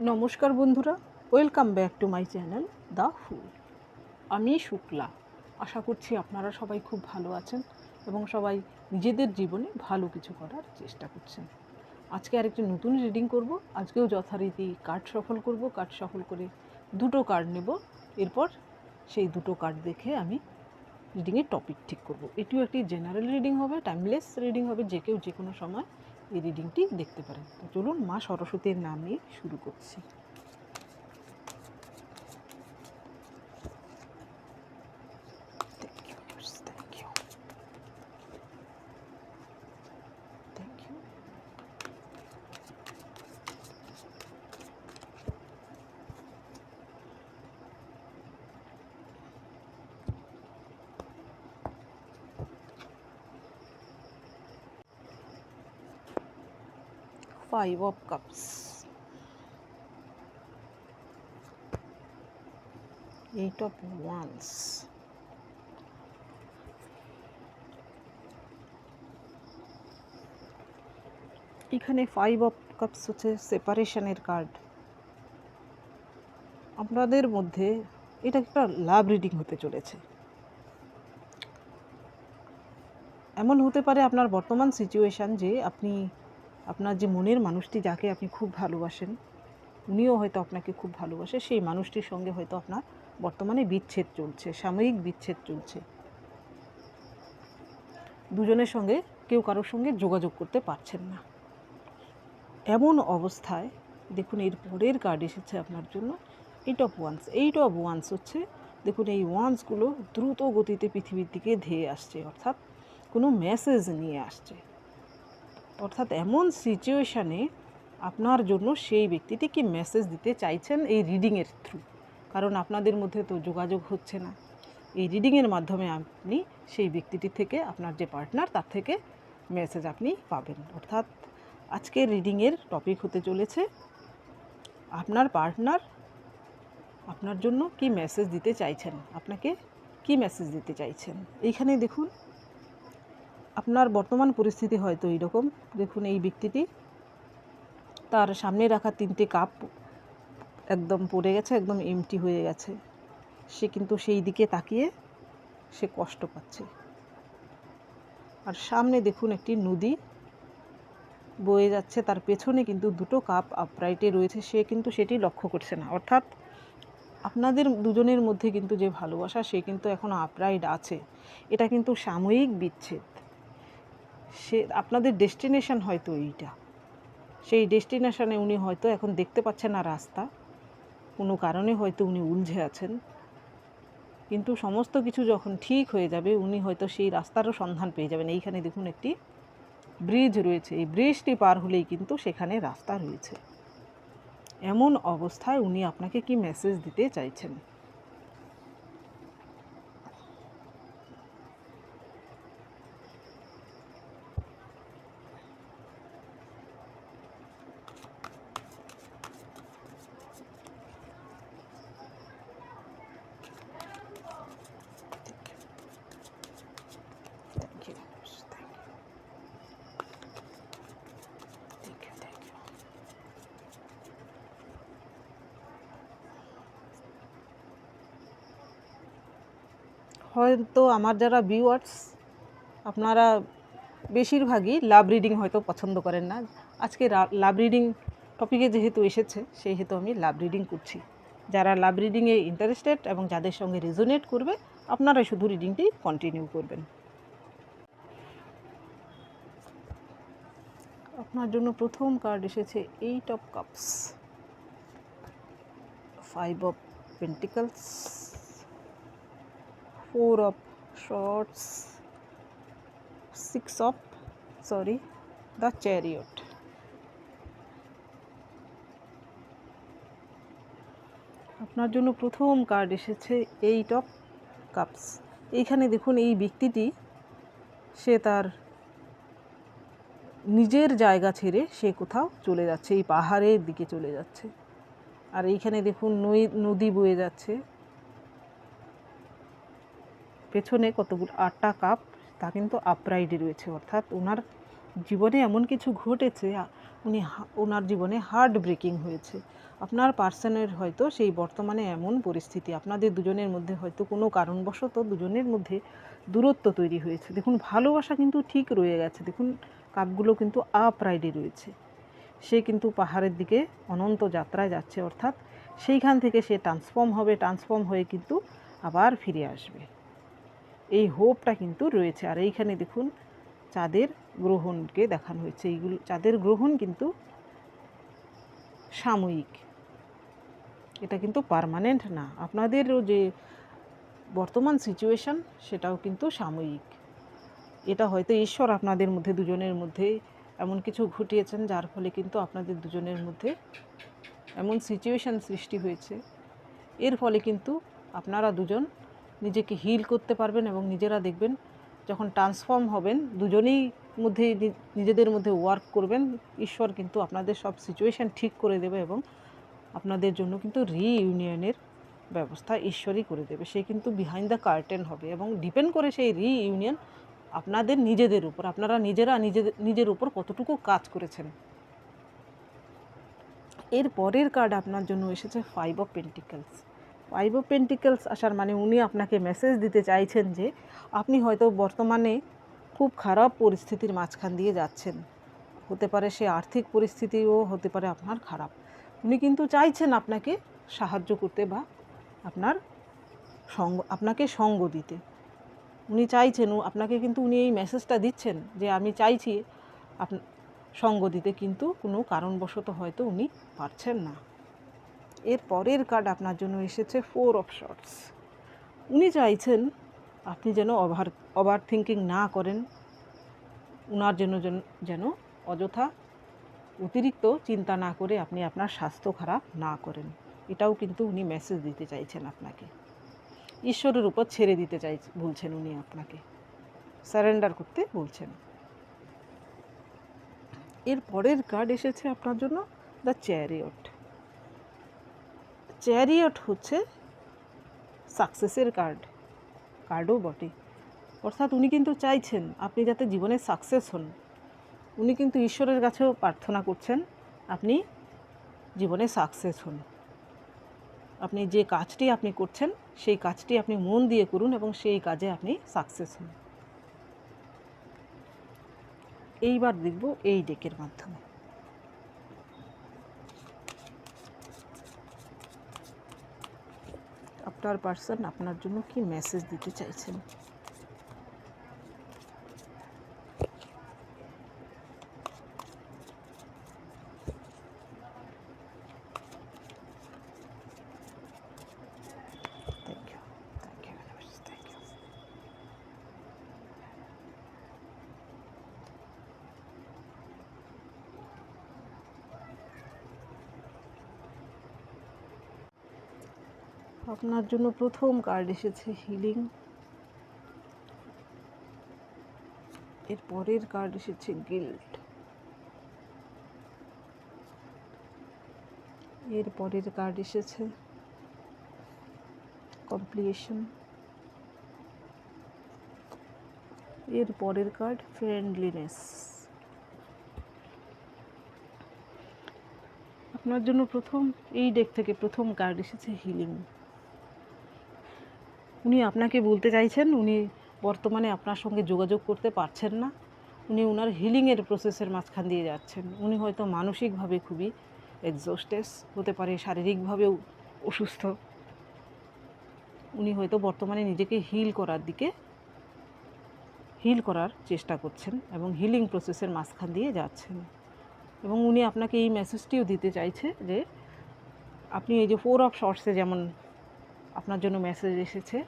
নমস্কার বন্ধুরা welcome back to my channel the fool আমি শুক্লা। আশা করছি আপনারা সবাই খুব ভালো আছেন এবং সবাই নিজেদের জীবনে ভালো কিছু করার চেষ্টা করছেন। আজকে আরেকটি নতুন রিডিং করব। আজকেও যথারীতি কার্ড সফল করব। কার্ড সফল করে দুটো কার্ড নেব। এরপর সেই দুটো কার্ড দেখে আমি রিডিংয়ের টপিক ঠিক করব। এটিও একটি জেনারেল রিডিং হবে টাইমলেস রিডিং হবে, যে কেউ যে কোনো সময় এই রিডিংটি দেখতে পারেন। তো চলুন মা সরস্বতীর নাম নিয়ে শুরু করছি Thank you, yes, thank you. Thank you. Five of Cups. Eight of Wands. এখানে ফাইভ অফ কাপস হচ্ছে সেপারেশনের কার্ড আপনাদের মধ্যে এটা একটা লাভ রিডিং হতে চলেছে এমন হতে পারে আপনার বর্তমান সিচুয়েশান যে আপনি আপনার যে মনের মানুষটি যাকে আপনি খুব ভালোবাসেন, উনিও হয়তো আপনাকে খুব ভালোবাসে, সেই মানুষটির সঙ্গে হয়তো আপনার বর্তমানে বিচ্ছেদ চলছে, সাময়িক বিচ্ছেদ চলছে। দুজনের সঙ্গে কেউ কারোর সঙ্গে যোগাযোগ করতে পারছেন না। এমন অবস্থায়, দেখুন এর পরের কার্ড এসেছে আপনার জন্য eight of wands eight of wands হচ্ছে, দেখুন এই ওয়ান্সগুলো দ্রুত গতিতে পৃথিবীর দিকে ধেয়ে আসছে, অর্থাৎ কোনো মেসেজ নিয়ে আসছে। অর্থাৎ এমন সিচুয়েশানে আপনার জন্য সেই ব্যক্তিটি কি মেসেজ দিতে চাইছেন এই রিডিংয়ের থ্রু কারণ আপনাদের মধ্যে তো যোগাযোগ হচ্ছে না। এই রিডিংয়ের মাধ্যমে আপনি সেই ব্যক্তিটি থেকে, আপনার যে পার্টনার তার থেকে মেসেজ আপনি পাবেন। অর্থাৎ আজকের রিডিংয়ের টপিক হতে চলেছে, আপনার পার্টনার আপনার জন্য কি মেসেজ দিতে চাইছেন? আপনাকে কি মেসেজ দিতে চাইছেন? এইখানে দেখুন। আপনার বর্তমান পরিস্থিতি হয়তো এইরকম। দেখুন এই ব্যক্তিটি, তার সামনে রাখা তিনটে কাপ একদম পড়ে গেছে, একদম এমটি হয়ে গেছে। সে কিন্তু সেই দিকে তাকিয়ে সে কষ্ট পাচ্ছে। আর সামনে দেখুন একটি নদী বয়ে যাচ্ছে, তার পেছনে কিন্তু দুটো কাপ আপরাইটে রয়েছে। সে কিন্তু সেটি লক্ষ্য করছে না। অর্থাৎ আপনাদের দুজনের মধ্যে কিন্তু যে ভালোবাসা, সে কিন্তু এখন আপরাইট আছে। এটা কিন্তু সাময়িক বিচ্ছেদ। সে, আপনাদের ডেস্টিনেশন হয়তো এইটা। সেই ডেস্টিনেশনে উনি হয়তো এখন দেখতে পাচ্ছেন না রাস্তা। কোনো কারণে হয়তো উনি উলঝে আছেন। কিন্তু সমস্ত কিছু যখন ঠিক হয়ে যাবে, উনি হয়তো সেই রাস্তারও সন্ধান পেয়ে যাবেন। এইখানে দেখুন একটি ব্রিজ রয়েছে। এই ব্রিজটি পার হলেই কিন্তু সেখানে রাস্তা রয়েছে। এমন অবস্থায় উনি আপনাকে কি মেসেজ দিতে চাইছেন Thank you. Thank you. Thank you. Thank you. হয়তো আমার যারা ভিউয়ার্স আপনারা বেশিরভাগই লাভ রিডিং হয়তো পছন্দ করেন না। আজকে লাভ রিডিং টপিকে যেহেতু এসেছে সেই হেতু আমি লাভ রিডিং করছি। যারা লাভ রিডিংয়ে ইন্টারেস্টেড এবং যাদের সঙ্গে রেজোনেট করবে আপনারা শুধু রিডিংটি কন্টিনিউ করবেন। আপনার জন্য প্রথম কার্ড এসেছে eight of cups five of pentacles four of swords six of, sorry, the chariot. আপনার জন্য প্রথম কার্ড এসেছে এইট অফ কাপস এইখানে দেখুন, এই ব্যক্তিটি, সে তার নিজের জায়গা ছেড়ে সে কোথাও চলে যাচ্ছে, এই পাহাড়ের দিকে চলে যাচ্ছে। আর এইখানে দেখুন নদী বয়ে যাচ্ছে। পেছনে কতগুলো আটটা কাপ, তা কিন্তু আপরাইডে রয়েছে। অর্থাৎ ওনার জীবনে এমন কিছু ঘটেছে, উনি ওনার জীবনে হার্ট ব্রেকিং হয়েছে। আপনার পার্সনের হয়তো সেই বর্তমানে এমন পরিস্থিতি, আপনাদের দুজনের মধ্যে হয়তো কোনো কারণবশত দুজনের মধ্যে দূরত্ব তৈরি হয়েছে। দেখুন, ভালোবাসা কিন্তু ঠিক রয়ে গেছে। দেখুন, কাপগুলো কিন্তু আপ রাইডে রয়েছে। সে কিন্তু পাহাড়ের দিকে অনন্ত যাত্রায় যাচ্ছে। অর্থাৎ সেইখান থেকে সে ট্রান্সফর্ম হবে ট্রান্সফর্ম হয়ে কিন্তু আবার ফিরে আসবে। এই হোপটা কিন্তু রয়েছে। আর এইখানে দেখুন, চাঁদের গ্রহণকে দেখানো হয়েছে। এইগুলো, চাঁদের গ্রহণ কিন্তু সাময়িক। এটা কিন্তু পার্মানেন্ট না। আপনাদেরও যে বর্তমান সিচুয়েশান, সেটাও কিন্তু সাময়িক। এটা হয়তো ঈশ্বর আপনাদের মধ্যে, দুজনের মধ্যে এমন কিছু ঘটিয়েছেন, যার ফলে কিন্তু আপনাদের দুজনের মধ্যে এমন সিচুয়েশান সৃষ্টি হয়েছে। এর ফলে কিন্তু আপনারা দুজন নিজেকে হিল করতে পারবেন এবং নিজেরা দেখবেন যখন ট্রান্সফর্ম হবেন, দুজনেই মধ্যে নিজেদের মধ্যে ওয়ার্ক করবেন, ঈশ্বর কিন্তু আপনাদের সব সিচুয়েশন ঠিক করে দেবে এবং আপনাদের জন্য কিন্তু রিইউনিয়নের ব্যবস্থা ঈশ্বরই করে দেবে। সে কিন্তু বিহাইন্ড দ্য কার্টেন হবে এবং ডিপেন্ড করে সেই রিইউনিয়ন আপনাদের নিজেদের উপর, আপনারা নিজেরা নিজেদের, নিজের উপর কতটুকু কাজ করেছেন। এর পরের কার্ড আপনার জন্য এসেছে five of pentacles five of pentacles আসার মানে উনি আপনাকে মেসেজ দিতে চাইছেন যে, আপনি হয়তো বর্তমানে খুব খারাপ পরিস্থিতির মাঝখান দিয়ে যাচ্ছেন। হতে পারে সে আর্থিক পরিস্থিতিও হতে পারে আপনার খারাপ। উনি কিন্তু চাইছেন আপনাকে সাহায্য করতে বা আপনার সঙ্গ, আপনাকে সঙ্গ দিতে। উনি চাইছেন আপনাকে কিন্তু উনি এই মেসেজটা দিচ্ছেন যে, আমি চাইছি আপ, সঙ্গ দিতে, কিন্তু কোনো কারণবশত হয়তো উনি পারছেন না। এর পরের কার্ড আপনার জন্য এসেছে ফোর অফ শর্টস উনি চাইছেন আপনি যেন ওভার ওভার থিঙ্কিং না করেন। উনার জন্য যেন অযথা অতিরিক্ত চিন্তা না করে আপনি আপনার স্বাস্থ্য খারাপ না করেন। এটাও কিন্তু উনি মেসেজ দিতে চাইছেন আপনাকে। ঈশ্বরের উপর ছেড়ে দিতে চাই, বলছেন উনি আপনাকে। সারেন্ডার করতে বলছেন। এর পরের কার্ড এসেছে আপনার জন্য দ্য চ্যারিয়ট চ্যারিয়ট হচ্ছে সাকসেসের কার্ড, কার্ডও বটে। অর্থাৎ উনি কিন্তু চাইছেন আপনি যাতে জীবনে সাকসেস হন। উনি কিন্তু ঈশ্বরের কাছেও প্রার্থনা করছেন আপনি জীবনে সাকসেস হন। আপনি যে কাজটি আপনি করছেন, সেই কাজটি আপনি মন দিয়ে করুন এবং সেই কাজে আপনি সাকসেস হন। এইবার দেখব এই ডেকের মাধ্যমে। আপনার পার্সন আপনার জন্য কি মেসেজ দিতে চাইছেন thank you thank you thank you আপনার জন্য প্রথম কার্ড এসেছে হিলিং এর পরের কার্ড এসেছে গিল্ট এর পরের কার্ড এসেছে কমপ্লিয়েশন এর পরের কার্ড ফ্রেন্ডলিনেস আপনার জন্য প্রথম, এই ডেক থেকে প্রথম কার্ড এসেছে হিলিং উনি আপনাকে বলতে চাইছেন, উনি বর্তমানে আপনার সঙ্গে যোগাযোগ করতে পারছেন না। উনি ওনার হিলিংয়ের প্রসেসের মাঝখান দিয়ে যাচ্ছেন। উনি হয়তো মানসিকভাবে খুবই এক্সস্টেস হতে পারে, শারীরিকভাবেও অসুস্থ। উনি হয়তো বর্তমানে নিজেকে হিল করার দিকে হিল করার চেষ্টা করছেন এবং হিলিং প্রসেসের মাঝখান দিয়ে যাচ্ছেন। এবং উনি আপনাকে এই মেসেজটিও দিতে চাইছে যে, আপনি এই যে ফোর অফ শর্টসে যেমন আপনার জন্য মেসেজ এসেছে।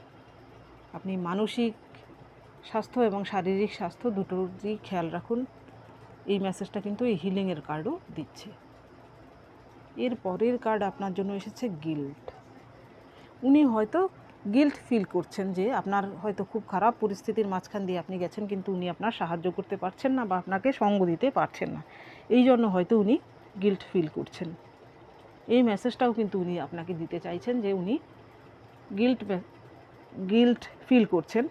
আপনি মানসিক স্বাস্থ্য এবং শারীরিক স্বাস্থ্য দুটোরই খেয়াল রাখুন। এই মেসেজটা কিন্তু এই হিলিংয়ের কার্ডও দিচ্ছে। এর পরের কার্ড আপনার জন্য এসেছে গিল্ট উনি হয়তো গিল্ট ফিল করছেন যে আপনার হয়তো খুব খারাপ পরিস্থিতির মাঝখান দিয়ে আপনি গেছেন, কিন্তু উনি আপনার সাহায্য করতে পারছেন না বা আপনাকে সঙ্গ দিতে পারছেন না। এই জন্য হয়তো উনি গিল্ট ফিল করছেন। এই মেসেজটাও কিন্তু উনি আপনাকে দিতে চাইছেন যে উনি গিল্ট গিল্ট ফিল করছেন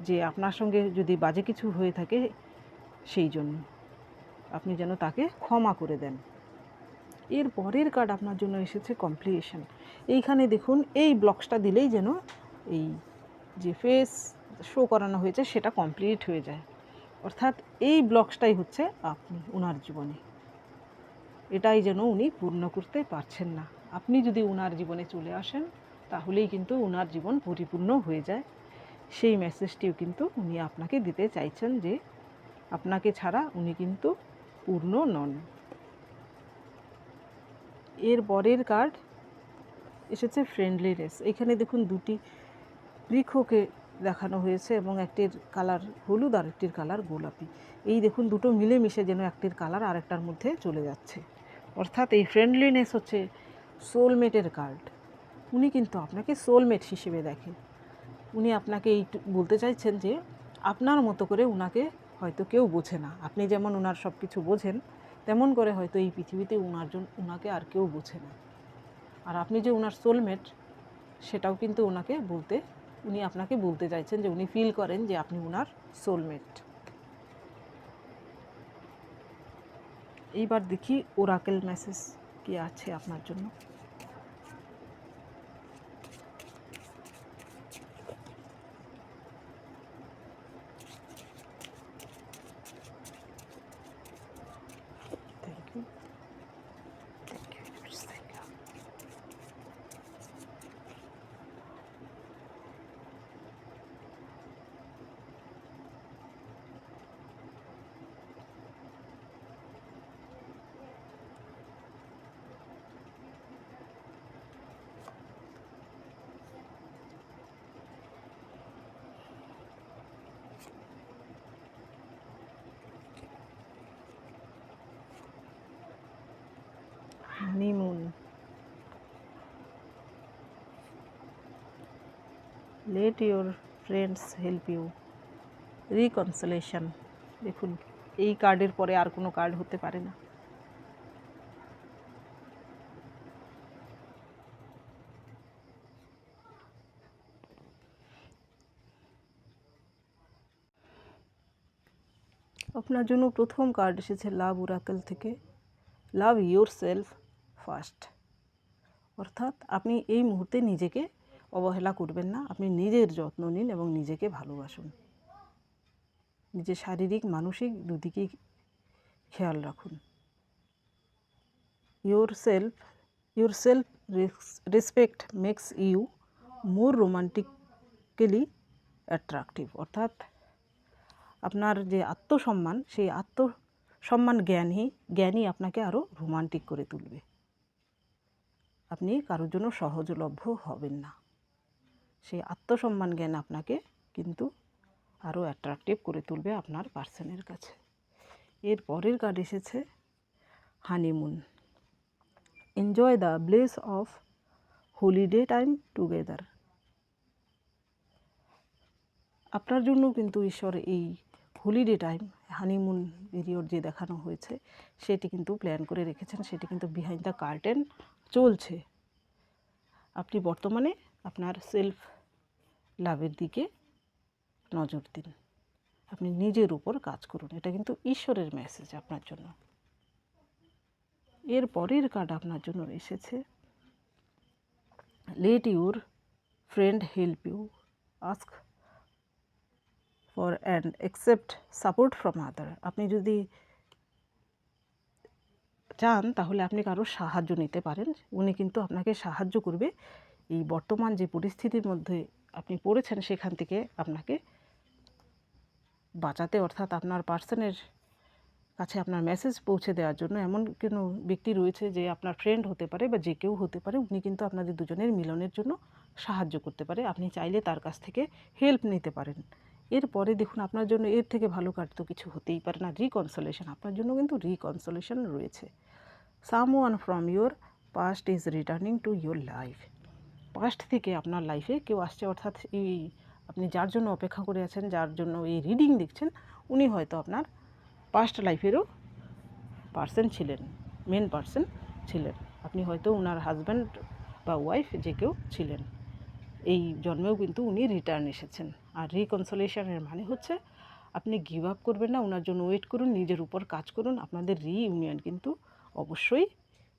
যে আপনার সঙ্গে যদি বাজে কিছু হয়ে থাকে সেই জন্য। আপনি যেন তাকে ক্ষমা করে দেন। এর পরের কার্ড আপনার জন্য এসেছে কমপ্লিয়েশন এইখানে দেখুন, এই ব্লকসটা দিলেই যেন এই যে ফেস শো করানো হয়েছে সেটা কমপ্লিট হয়ে যায়। অর্থাৎ এই ব্লকসটাই হচ্ছে আপনি ওনার জীবনে। এটাই যেন উনি পূর্ণ করতে পারছেন না। আপনি যদি ওনার জীবনে চলে আসেন তাহলেই কিন্তু ওনার জীবন পরিপূর্ণ হয়ে যায়। সেই মেসেজটিও কিন্তু উনি আপনাকে দিতে চাইছেন যে আপনাকে ছাড়া উনি কিন্তু পূর্ণ নন। এর পরের কার্ড এসেছে ফ্রেন্ডলিনেস এখানে দেখুন দুটি বৃক্ষকে দেখানো হয়েছে এবং একটির কালার হলুদ আর একটির কালার গোলাপি। এই দেখুন দুটো মিলেমিশে যেন একটির কালার আরেকটার মধ্যে চলে যাচ্ছে। অর্থাৎ এই ফ্রেন্ডলিনেস হচ্ছে সোলমেটের কার্ড। উনি কিন্তু আপনাকে সোলমেট হিসেবে দেখেন। উনি আপনাকে এই বলতে চাইছেন যে, আপনার মতো করে উনাকে হয়তো কেউ বোঝে না। আপনি যেমন ওনার সব কিছু বোঝেন, তেমন করে হয়তো এই পৃথিবীতে ওনার জন্য উনাকে আর কেউ বোঝে না। আর আপনি যে ওনার সোলমেট সেটাও কিন্তু ওনাকে বলতে, উনি আপনাকে বলতে চাইছেন যে, উনি ফিল করেন যে আপনি ওনার সোলমেট এইবার দেখি ওরাকেল মেসেজ কি আছে আপনার জন্য Thank you. Thank you. universe, Thank you. Honeymoon. Let your friends help you. Reconciliation. দেখুন, এই কার্ডের পরে আর কোনো কার্ড হতে পারে না। আপনার জন্য প্রথম কার্ড এসেছে লাভ ওরাকেল থেকে। Love yourself first. অর্থাৎ আপনি এই মুহূর্তে নিজেকে অবহেলা করবেন না, আপনি নিজের যত্ন নিন এবং নিজেকে ভালোবাসুন। নিজের শারীরিক, মানসিক দুদিকেই খেয়াল রাখুন। Yourself yourself respect makes you more romantically attractive. অর্থাৎ আপনার যে আত্মসম্মান, সেই আত্মসম্মান জ্ঞানই জ্ঞানই আপনাকে আরও রোমান্টিক করে তুলবে। আপনি কারোর জন্য সহজলভ্য হবেন না। সেই আত্মসম্মান জ্ঞান আপনাকে কিন্তু আরও অ্যাট্রাকটিভ করে তুলবে আপনার পার্সনের কাছে। এর পরের কার্ড এসেছে honeymoon enjoy the bliss of holiday time together আপনার জন্য কিন্তু ঈশ্বর এই হোলিডে টাইম হানিমুন পিরিয়ড যে দেখানো হয়েছে, সেটি কিন্তু প্ল্যান করে রেখেছেন। সেটি কিন্তু বিহাইন্ড দ্য কার্টেন চলছে। আপনি বর্তমানে আপনার সেলফ লাভের দিকে নজর দিন। আপনি নিজের উপর কাজ করুন। এটা কিন্তু ঈশ্বরের মেসেজ আপনার জন্য। এর পরের কার্ড আপনার জন্য এসেছে। Let your friend help you ask for and accept support from other আপনি যদি চান, তাহলে আপনি কারোর সাহায্য নিতে পারেন। উনি কিন্তু আপনাকে সাহায্য করবে। এই বর্তমান যে পরিস্থিতির মধ্যে আপনি পড়েছেন, সেখান থেকে আপনাকে বাঁচাতে, অর্থাৎ আপনার পার্সনের কাছে আপনার মেসেজ পৌঁছে দেওয়ার জন্য এমন কোনো ব্যক্তি রয়েছে যে আপনার ফ্রেন্ড হতে পারে বা যে কেউ হতে পারে, উনি কিন্তু আপনাদের দুজনের মিলনের জন্য সাহায্য করতে পারে। আপনি চাইলে তার কাছ থেকে হেল্প নিতে পারেন। এরপরে দেখুন, আপনার জন্য এর থেকে ভালো কাজ তো কিছু হতেই পারে না। রিকনসোলেশন আপনার জন্য কিন্তু রিকনসোলেশন রয়েছে। Someone from your past is returning to your life past থেকে আপনার লাইফে কেউ আসছে, অর্থাৎ এই আপনি যার জন্য অপেক্ষা করে আছেন, যার জন্য এই রিডিং দেখছেন, উনি হয়তো আপনার পাস্ট লাইফেরও পার্সন ছিলেন মেন পার্সন ছিলেন। আপনি হয়তো ওনার হাজব্যান্ড বা ওয়াইফ যে কেউ ছিলেন। এই জন্মেও কিন্তু উনি রিটার্ন এসেছেন। আর রিকনসোলেশনের মানে হচ্ছে আপনি গিভ আপ করবেন না, ওনার জন্য ওয়েট করুন, নিজের উপর কাজ করুন, আপনাদের রিইউনিয়ন কিন্তু অবশ্যই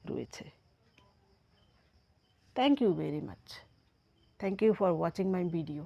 রয়েছে। Thank you very much thank you for watching my video